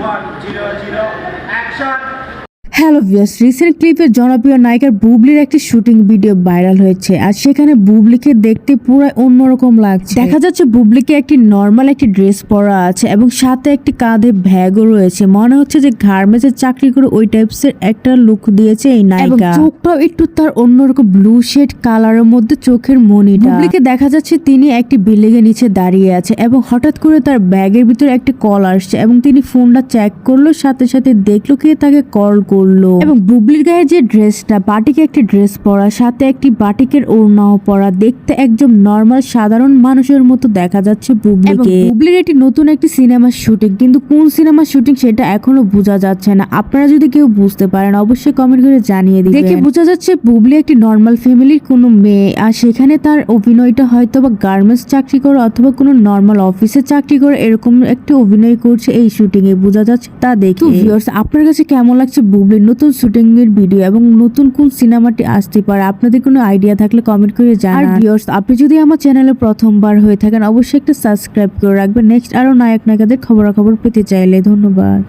one zero zero. Action. Hello viewers recent ক্লিপে জনপ্রিয় নায়িকার বুবলির একটি শুটিং ভিডিও ভাইরাল হয়েছে আর সেখানে বুবলিকে দেখতে পুরো অন্যরকম লাগছে। দেখা যাচ্ছে বুবলিকে একটি নর্মাল একটি ড্রেস পরা আছে এবং সাথে একটি কাঁধে ব্যাগও রয়েছে। মনে হচ্ছে যে গার্মেন্টসের চাকরি করে ওই টাইপস এর একটা লুক দিয়েছে এই নায়িকা। চোখটাও একটু তার অন্যরকম ব্লু শেড কালারের মধ্যে চোখের মনিটা বুবলিকে দেখা যাচ্ছে তিনি একটি বিল্ডিং এর নিচে দাঁড়িয়ে আছে এবং হঠাৎ করে তার ব্যাগের ভিতরে একটি কল আসছে এবং তিনি ফোনটা চেক করল সাথে সাথে দেখল কে তাকে কল করল। এবং বুবলির গায়ে যে ড্রেসটা বাটিকে একটি ড্রেস পরা সাথে একটি বাটিকের ওড়নাও পরা দেখতে একদম নর্মাল সাধারণ মানুষের মতো দেখা যাচ্ছে বুবলিকে। বুবলির একটি নতুন একটি সিনেমার শুটিং কিন্তু কোন সিনেমার শুটিং সেটা এখনও বোঝা যাচ্ছে না। আপনারা যদি কেউ বুঝতে পারেন অবশ্যই কমেন্ট করে জানিয়ে দিবেন। দেখে বোঝা যাচ্ছে বুবলি একটি নর্মাল ফ্যামিলির কোনো মেয়ে আর সেখানে তার অভিনয়টা হয়তো বা গার্মেন্টস চাকরি করে অথবা কোনো নর্মাল অফিসে চাকরি করে এরকম একটি অভিনয় করছে এই শুটিং এ বোঝা যাচ্ছে তা দেখে। আপনার কাছে কেমন লাগছে বুবলির নতুন শুটিংয়ের ভিডিও এবং নতুন কোন সিনেমাটি আসতে পারে, আপনাদের কোনো আইডিয়া থাকলে কমেন্ট করে জানান। আর আপনি যদি আমার চ্যানেলে প্রথমবার হয়ে থাকেন, অবশ্যই একটা সাবস্ক্রাইব করে রাখবেন। নেক্সট আরও নায়ক নায়িকাদের খবরাখবর পেতে চাইলে ধন্যবাদ।